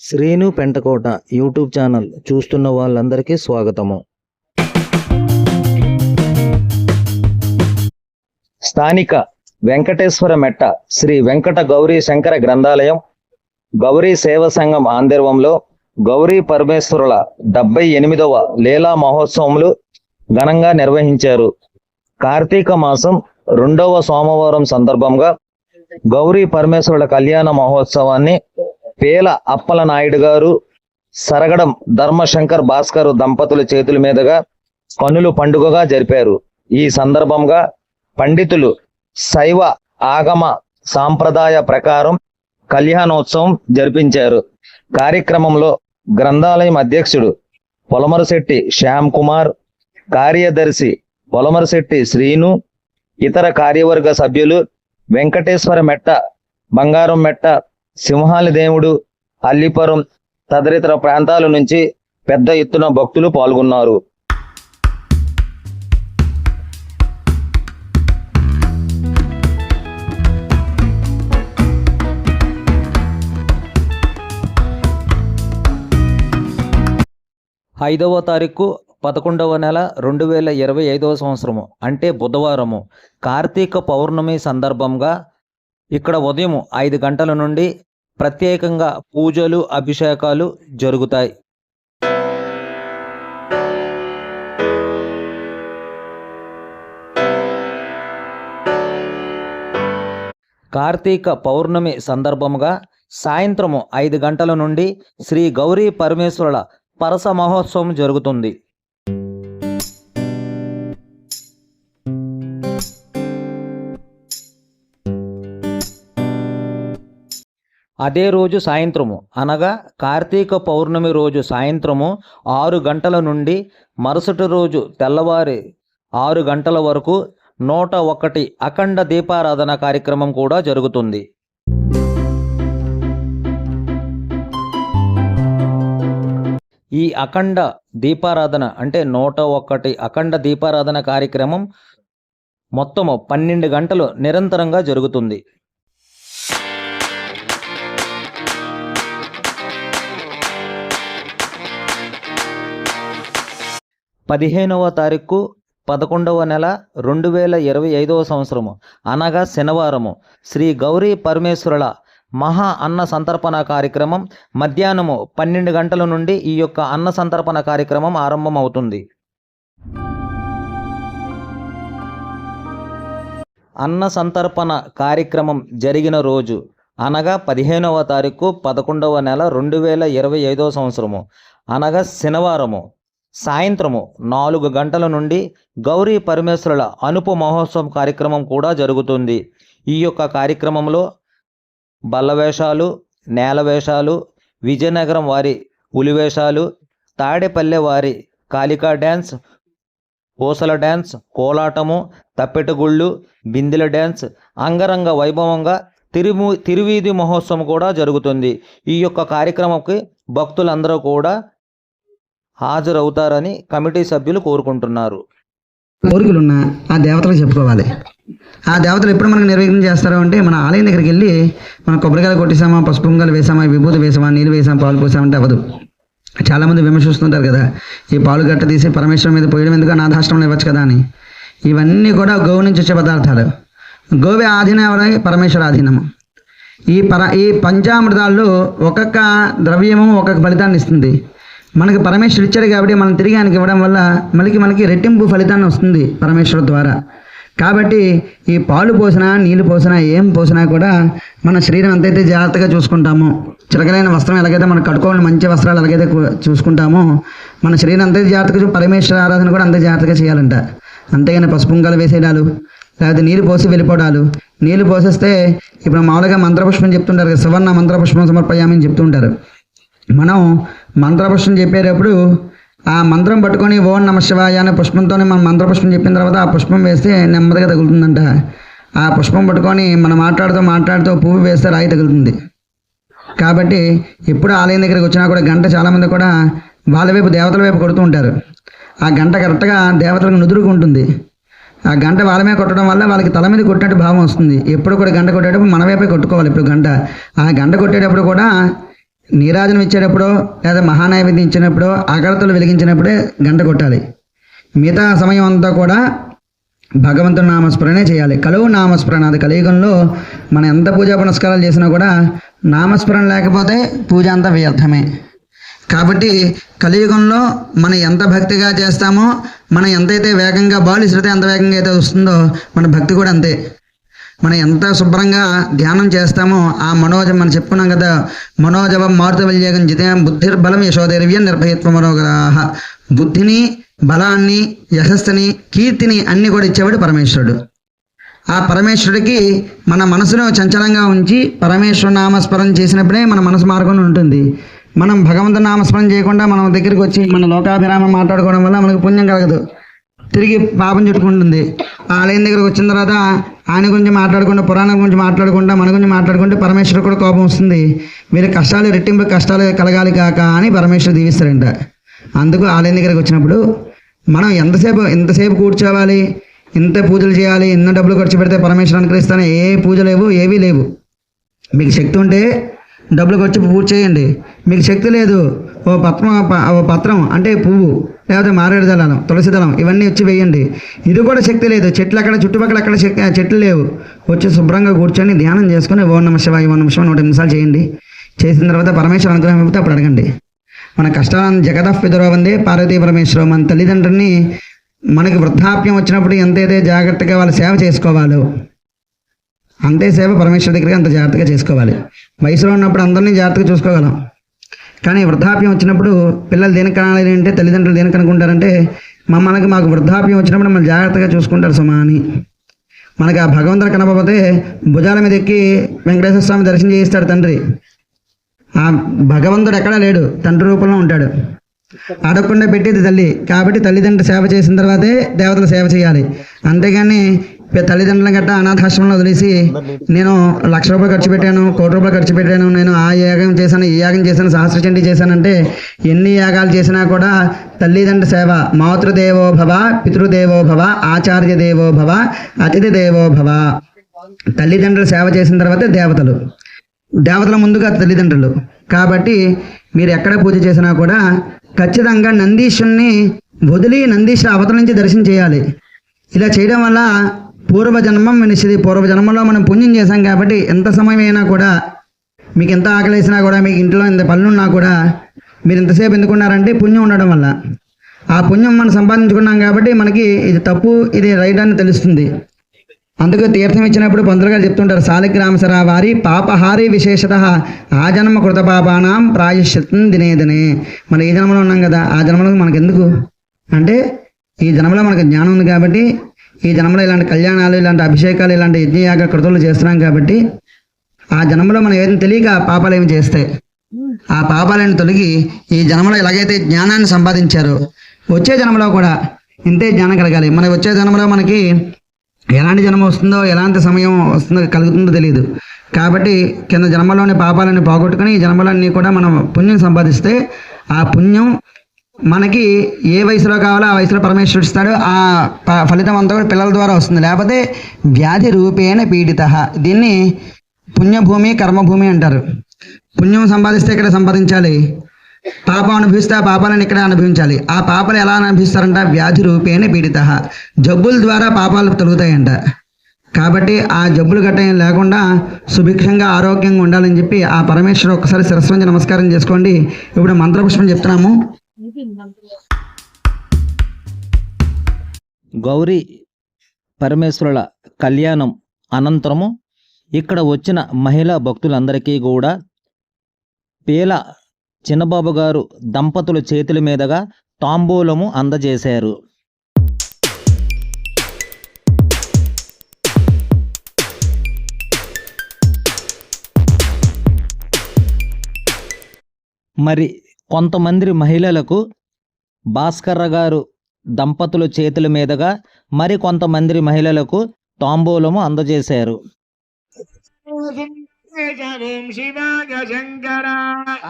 Srinu Pentakota YouTube channel చూస్తున్న వాళ్ళందరికీ స్వాగతము. స్థానిక వెంకటేశ్వర మెట్ట శ్రీ వెంకట గౌరీ శంకర గ్రంథాలయం గౌరీ సేవ సంఘం ఆందర్వంలో గౌరీ పరమేశ్వరుల డెబ్బై ఎనిమిదవ లీలా మహోత్సవములు ఘనంగా నిర్వహించారు. కార్తీక మాసం రెండవ సోమవారం సందర్భంగా గౌరీ పరమేశ్వరుల కళ్యాణ మహోత్సవాన్ని పేల అప్పల నాయుడు గారు సరగడం ధర్మశంకర్ భాస్కర్ దంపతుల చేతుల మీదుగా కనులు పండుగగా జరిపారు. ఈ సందర్భంగా పండితులు శైవ ఆగమ సాంప్రదాయ ప్రకారం కళ్యాణోత్సవం జరిపించారు. కార్యక్రమంలో గ్రంథాలయం అధ్యక్షుడు పొలమరశెట్టి శ్యామ్ కుమార్ కార్యదర్శి పొలమరశెట్టి శ్రీను ఇతర కార్యవర్గ సభ్యులు వెంకటేశ్వర మెట్ట బంగారం మెట్ట సింహాల దేవుడు అల్లిపురం తదితర ప్రాంతాల నుంచి పెద్ద ఎత్తున భక్తులు పాల్గొన్నారు. ఐదవ తారీఖు పదకొండవ నెల రెండు వేల ఇరవై ఐదవ సంవత్సరము అంటే బుధవారము. కార్తీక పౌర్ణమి సందర్భంగా ఇక్కడ ఉదయం ఐదు గంటల నుండి ప్రత్యేకంగా పూజలు అభిషేకాలు జరుగుతాయి. కార్తీక పౌర్ణమి సందర్భముగా సాయంత్రము ఐదు గంటల నుండి శ్రీ గౌరీ పరమేశ్వరుల పరస మహోత్సవం జరుగుతుంది. అదే రోజు సాయంత్రము. అనగా కార్తీక పౌర్ణమి రోజు సాయంత్రము ఆరు గంటల నుండి మరుసటి రోజు తెల్లవారి ఆరు గంటల వరకు నూట ఒకటి అఖండ దీపారాధన కార్యక్రమం కూడా జరుగుతుంది. ఈ అఖండ దీపారాధన అంటే నూట ఒకటి అఖండ దీపారాధన కార్యక్రమం మొత్తము పన్నెండు గంటలు నిరంతరంగా జరుగుతుంది. పదిహేనవ తారీఖు పదకొండవ నెల రెండు వేల ఇరవై ఐదవ సంవత్సరము. అనగా శనివారము. శ్రీ గౌరీ పరమేశ్వరుల మహా అన్న సంతర్పణ కార్యక్రమం మధ్యాహ్నము పన్నెండు గంటల నుండి ఈ యొక్క అన్న సంతర్పణ కార్యక్రమం ఆరంభమవుతుంది. అన్న సంతర్పణ కార్యక్రమం జరిగిన రోజు అనగా పదిహేనవ తారీఖు పదకొండవ నెల రెండు వేల ఇరవై ఐదవ సంవత్సరము. అనగా శనివారము. సాయంత్రము నాలుగు గంటల నుండి గౌరీ పరమేశ్వరుల అనుపు మహోత్సవం కార్యక్రమం కూడా జరుగుతుంది. ఈ యొక్క కార్యక్రమంలో బల్లవేషాలు నేలవేషాలు విజయనగరం వారి ఉలివేషాలు తాడేపల్లె వారి కాళికా డ్యాన్స్ పూసల డ్యాన్స్ కోలాటము తప్పెటగుళ్ళు బిందెల డ్యాన్స్ అంగరంగ వైభవంగా తిరుము తిరువీధి మహోత్సవం కూడా జరుగుతుంది. ఈ యొక్క కార్యక్రమంకి భక్తులందరూ కూడా హాజరవుతారని కమిటీ సభ్యులు కోరుకుంటున్నారు. కోరికలున్నా ఆ దేవతలకు చెప్పుకోవాలి. ఆ దేవతలు ఎప్పుడు మనకు నిర్వహణ చేస్తారో అంటే మన ఆలయం దగ్గరికి వెళ్ళి మనం కొబ్బరికాయలు కొట్టేసామా పసుపు పొంగలు వేసామా విభూతి వేసామా నీళ్ళు వేసామా పాలు పోసామంటే అవ్వదు. చాలామంది విమర్శిస్తుంటారు కదా ఈ పాలు గట్ట తీసి పరమేశ్వరం మీద పోయడం ఎందుకు అనాథాశ్రమంలో ఇవ్వచ్చు కదా అని. ఇవన్నీ కూడా గోవు నుంచి వచ్చే పదార్థాలు. గోవే ఆధీనం ఎవరై పరమేశ్వర ఆధీనము. ఈ పర ఈ పంచామృతాల్లో ఒక్కొక్క ద్రవ్యము ఒక్కొక్క ఫలితాన్ని ఇస్తుంది. మనకి పరమేశ్వరుడు ఇచ్చాడు కాబట్టి మనం తిరిగి ఆయనకి ఇవ్వడం వల్ల మనకి మనకి రెట్టింపు ఫలితాన్ని వస్తుంది పరమేశ్వరు ద్వారా. కాబట్టి ఈ పాలు పోసినా నీళ్ళు పోసినా ఏం పోసినా కూడా మన శరీరం ఎంతైతే జాగ్రత్తగా చూసుకుంటామో చిలకలైన వస్త్రం ఎలాగైతే మనం కట్టుకోవాలి మంచి వస్త్రాలు ఎలాగైతే చూసుకుంటామో మన శరీరం అంతే జాగ్రత్తగా పరమేశ్వర ఆరాధన కూడా అంతే జాగ్రత్తగా చేయాలంట. అంతేగాని పసుపుంకాలు వేసేయడాలు లేకపోతే నీళ్ళు పోసి వెళ్ళిపోవడాలు. నీళ్ళు పోసేస్తే ఇప్పుడు మామూలుగా మంత్రపుష్పం చెప్తుంటారు కదా సువర్ణ మంత్రపుష్పం సమర్పయామని చెప్తుంటారు మనం మంత్రపుష్పం చెప్పేటప్పుడు ఆ మంత్రం పట్టుకొని ఓం నమ శివాయ అనే పుష్పంతోనే మనం మంత్రపుష్పం చెప్పిన తర్వాత ఆ పుష్పం వేస్తే నెమ్మదిగా తగులుతుందంట. ఆ పుష్పం పట్టుకొని మనం మాట్లాడుతూ మాట్లాడుతూ పువ్వు వేస్తే రాయి తగులుతుంది. కాబట్టి ఎప్పుడు ఆలయం దగ్గరికి వచ్చినా కూడా గంట చాలామంది కూడా వాళ్ళ వైపు దేవతల వైపు కొడుతూ ఉంటారు. ఆ గంట కరెక్ట్గా దేవతలకు నుదురుకు ఉంటుంది. ఆ గంట వాళ్ళ మీద కొట్టడం వల్ల వాళ్ళకి తల మీద కొట్టినట్టు భావం వస్తుంది. ఎప్పుడు కూడా గంట కొట్టేటప్పుడు మన వైపే కొట్టుకోవాలి. ఇప్పుడు గంట ఆ గంట కొట్టేటప్పుడు కూడా నీరాజనం ఇచ్చేటప్పుడు లేదా మహానైవేద్యం ఇచ్చినప్పుడు అగరతలు వెలిగించినప్పుడే గంట కొట్టాలి. మిగతా సమయం అంతా కూడా భగవంతుని నామస్మరణే చేయాలి. కలువు నామస్మరణ. అది కలియుగంలో మనం ఎంత పూజా పునస్కారాలు చేసినా కూడా నామస్మరణ లేకపోతే పూజ అంతా వ్యర్థమే. కాబట్టి కలియుగంలో మనం ఎంత భక్తిగా చేస్తామో మనం ఎంతైతే వేగంగా బాలు ఇసిరితే ఎంత వేగంగా అయితే వస్తుందో మన భక్తి కూడా అంతే. మనం ఎంత శుభ్రంగా ధ్యానం చేస్తామో ఆ మనోజం మనం చెప్పుకున్నాం కదా మనోజవం మారుతవల్యగం జితేం బుద్ధిర్బలం యశోధైర్యం నిర్భయత్వ మనోగ్రహ బుద్ధిని బలాన్ని యశస్సుని కీర్తిని అన్ని కూడా ఇచ్చేవాడు పరమేశ్వరుడు. ఆ పరమేశ్వరుడికి మన మనసును చంచలంగా ఉంచి పరమేశ్వర నామస్మరణ చేసినప్పుడే మన మనసు మార్గం ఉంటుంది. మనం భగవంతు నామస్మరణ చేయకుండా మనం దగ్గరికి వచ్చి మన లోకాభిరామం మాట్లాడుకోవడం వల్ల మనకు పుణ్యం కలగదు. తిరిగి పాపం చుట్టుకుంటుంది. ఆలయం దగ్గరకు వచ్చిన తర్వాత ఆయన గురించి మాట్లాడకుండా పురాణం గురించి మాట్లాడకుండా మన గురించి మాట్లాడుకుంటే పరమేశ్వరు కూడా కోపం వస్తుంది. వీరి కష్టాలు రెట్టింపు కష్టాలు కలగాలి కాక అని పరమేశ్వరు దీవిస్తారంట అందుకు ఆలయం దగ్గరకు వచ్చినప్పుడు మనం ఎంతసేపు ఎంతసేపు కూర్చోవాలి? ఎంత పూజలు చేయాలి? ఎన్నో డబ్బులు ఖర్చు పెడితే పరమేశ్వరు అనుగ్రహిస్తానే ఏ పూజ లేవు ఏవీ లేవు. మీకు శక్తి ఉంటే డబ్బులు ఖర్చు పూజ చేయండి. మీకు శక్తి లేదు ఓ పత్రం ఓ పత్రం అంటే పువ్వు లేకపోతే మారేడు దళం తులసి దళం ఇవన్నీ వచ్చి వేయండి. ఇది కూడా శక్తి లేదు. చెట్లు అక్కడ చుట్టుపక్కల అక్కడ చెట్లు లేవు. వచ్చి శుభ్రంగా కూర్చొని ధ్యానం చేసుకుని ఓ నమ శివాయ ఓ నమ నూట నిమిషాలు చేయండి. చేసిన తర్వాత పరమేశ్వర అనుగ్రహం చెప్తే అప్పుడు అడగండి. మన కష్టాలను జగదఫ్ పిదరోవందే పార్వతీ పరమేశ్వరం మన తల్లిదండ్రుల్ని మనకి వృద్ధాప్యం వచ్చినప్పుడు ఎంతైతే జాగ్రత్తగా వాళ్ళ సేవ చేసుకోవాలో అంతే సేవ పరమేశ్వర దగ్గరికి అంత జాగ్రత్తగా చేసుకోవాలి. వయసులో ఉన్నప్పుడు అందరినీ జాగ్రత్తగా చూసుకోగలం. కానీ వృద్ధాప్యం వచ్చినప్పుడు పిల్లలు దేనికి కనాలి అంటే తల్లిదండ్రులు దేనికి అనుకుంటారంటే మమ్మల్ని మాకు వృద్ధాప్యం వచ్చినప్పుడు మనం జాగ్రత్తగా చూసుకుంటారు సుమా అని మనకు ఆ భగవంతుడు కనపకపోతే భుజాల మీద ఎక్కి వెంకటేశ్వర స్వామి దర్శనం చేయిస్తాడు తండ్రి. ఆ భగవంతుడు ఎక్కడా లేడు తండ్రి రూపంలో ఉంటాడు. అడగకుండా పెట్టేది తల్లి. కాబట్టి తల్లిదండ్రులు సేవ చేసిన తర్వాతే దేవతలు సేవ చేయాలి. అంతేగాని తల్లిదండ్రులను గట్ట అనాథాశ్రమంలో వదిలేసి నేను లక్ష రూపాయలు ఖర్చు పెట్టాను కోటి రూపాయలు ఖర్చు పెట్టాను నేను ఆ యాగం చేశాను ఈ యాగం చేశాను సహస్రచండి చేశానంటే ఎన్ని యాగాలు చేసినా కూడా తల్లిదండ్రుల సేవ మాతృదేవో భవ పితృదేవో భవ ఆచార్య దేవోభవ అతిథి దేవోభవ తల్లిదండ్రులు సేవ చేసిన తర్వాత దేవతలు. దేవతల ముందుగా తల్లిదండ్రులు. కాబట్టి మీరు ఎక్కడ పూజ చేసినా కూడా ఖచ్చితంగా నందీశుణ్ణి వదిలి నందీశ్వర అవతల నుంచి దర్శనం చేయాలి. ఇలా చేయడం వల్ల పూర్వజన్మం వినిషిది పూర్వజన్మలో మనం పుణ్యం చేశాం కాబట్టి ఎంత సమయం అయినా కూడా మీకు ఎంత ఆకలేసినా కూడా మీకు ఇంట్లో ఇంత పనులున్నా కూడా మీరు ఎంతసేపు ఎందుకున్నారంటే పుణ్యం ఉండడం వల్ల. ఆ పుణ్యం మనం సంపాదించుకున్నాం కాబట్టి మనకి ఇది తప్పు ఇది రైట్ అని తెలుస్తుంది. అందుకు తీర్థం ఇచ్చినప్పుడు పంతులు గారు చెప్తుంటారు సాలిగ్రామసర వారి పాపహారి విశేషత ఆ జన్మ కృత పాపానాం ప్రాయశ్చిత్తం దినే దినే. మన ఈ జన్మలో ఉన్నాం కదా ఆ జన్మలో మనకు ఎందుకు అంటే ఈ జన్మలో మనకు జ్ఞానం ఉంది కాబట్టి ఈ జన్మలో ఇలాంటి కళ్యాణాలు ఇలాంటి అభిషేకాలు ఇలాంటి యజ్ఞయాగ కృతులు చేస్తున్నాం కాబట్టి ఆ జన్మలో మనం ఏదైనా తెలియక పాపాలు ఏమి చేస్తాయి ఆ పాపాలను తొలగి ఈ జన్మలో ఎలాగైతే జ్ఞానాన్ని సంపాదించారో వచ్చే జన్మలో కూడా ఇంతే జ్ఞానం కలగాలి. మన వచ్చే జన్మలో మనకి ఎలాంటి జన్మ వస్తుందో ఎలాంటి సమయం వస్తుందో కలుగుతుందో తెలియదు. కాబట్టి కింద జన్మలోని పాపాలని పోగొట్టుకుని ఈ జన్మలన్నీ కూడా మనం పుణ్యం సంపాదిస్తే ఆ పుణ్యం మనకి ఏ వయసులో కావాలో ఆ వయసులో పరమేశ్వరుడు ఇస్తాడు. ఆ ప- ఫలితం అంతా కూడా పిల్లల ద్వారా వస్తుంది. లేకపోతే వ్యాధి రూపేణ పీడిత. దీన్ని పుణ్యభూమి కర్మభూమి అంటారు. పుణ్యం సంపాదిస్తే ఇక్కడ సంపాదించాలి. పాపం అనుభవిస్తే ఆ పాపాలను ఇక్కడ అనుభవించాలి. ఆ పాపాలు ఎలా అనుభవిస్తారంట? వ్యాధి రూపేణ పీడిత. జబ్బుల ద్వారా పాపాలు తొలుగుతాయంట. కాబట్టి ఆ జబ్బులు గట్ట ఏం లేకుండా సుభిక్షంగా ఆరోగ్యంగా ఉండాలని చెప్పి ఆ పరమేశ్వరు ఒక్కసారి శిరస్సు నమస్కారం చేసుకోండి. ఇప్పుడు మంత్రపుష్పం చెప్తున్నాము. గౌరీ పరమేశ్వరుల కళ్యాణం అనంతరము ఇక్కడ వచ్చిన మహిళా భక్తులందరికీ కూడా పేల చిన్నబాబు గారు దంపతుల చేతుల మీదుగా తాంబూలము అందజేశారు. మరి కొంతమంది మహిళలకు భాస్కర్ర గారు దంపతుల చేతుల మీదుగా మరి కొంతమంది మహిళలకు తాంబూలము అందజేశారు. ఓం శివాయ శంకర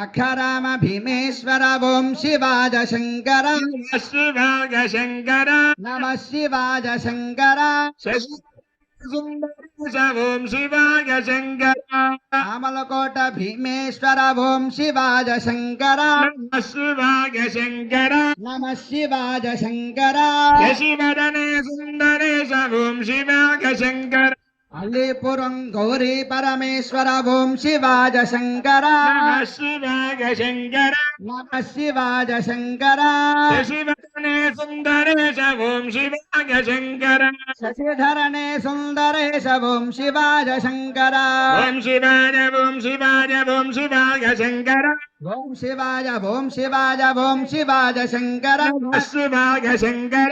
అఖరామ భీమేశ్వర ఓం శివాజ శంకర శివాయ శంకర నమ శివాజ శంకర ఓం శివాయ శంకర రామలకోట భీమేశ్వర ఓం శివాజ శంకర శివాయ శంకర నమ శివాజ శంకర శశివదనే సుందరేశ ఓం శివాయ శంకర అల్లీపురం గౌరీ పరమేశ్వర ఓం శివాజ శంకర శివాయ శంకర నమ శివాజ శంకర శశివదనే సుందరేశ ఓం శివాయ శంకర శశిధరణే సుందరేశ ఓం శివాజ శంకర ఓం శివాయ ఓం శివాయ ఓం శివాయ శంకర ఓం శివాయ ఓం శివాయ ఓం శివాజ శంకర శివాయ శంకర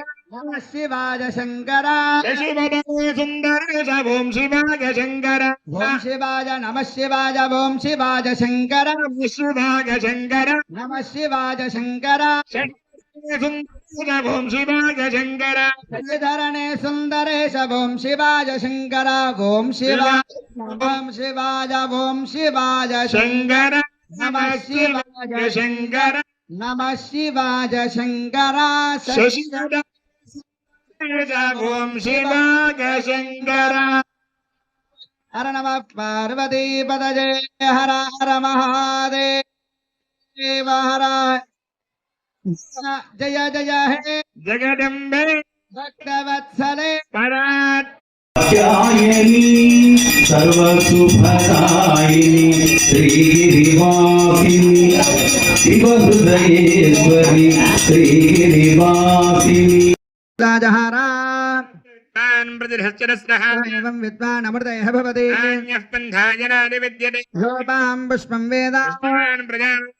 శివాజ శంకర శశివదనే సుందరేశ ఓం శివాయ శంకర ఓం శివాయ నమ శివాయ ఓం శివాజ శంకర శివాయ శంకర నమ శివాయ శంకర శశిధరణే సుందరేశ ఓం శివాజ శంకర ఓం శివాయ ఓం శివాయ ఓం శివాజ శంకర శంకర నమ శివాయ శంకర నమ శివాజ శంకర శశివదనే ఓం శివాయ శంకర హర నమ పార్వతీ పదజే హర హర మహాదేవ హర జయ जय जय हे। जगदम्बे। भक्तवत्सले परायणी सर्वसुभदायिनी श्रीगिरिवासिनी शिवहृदयेश्वरी श्रीगिरिवासिनी राजहारा। एवं विद्वान् अमृतयः भवति। पुष्पं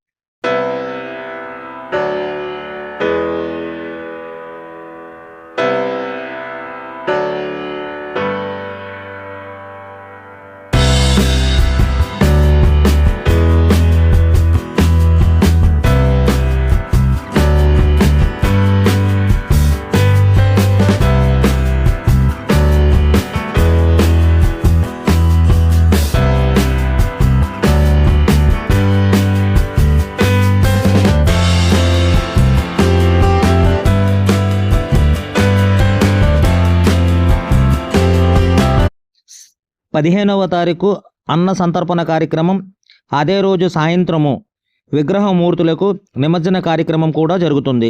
పదిహేనవ తారీఖు అన్న సంతర్పణ కార్యక్రమం అదే రోజు సాయంత్రము విగ్రహమూర్తులకు నిమజ్జన కార్యక్రమం కూడా జరుగుతుంది.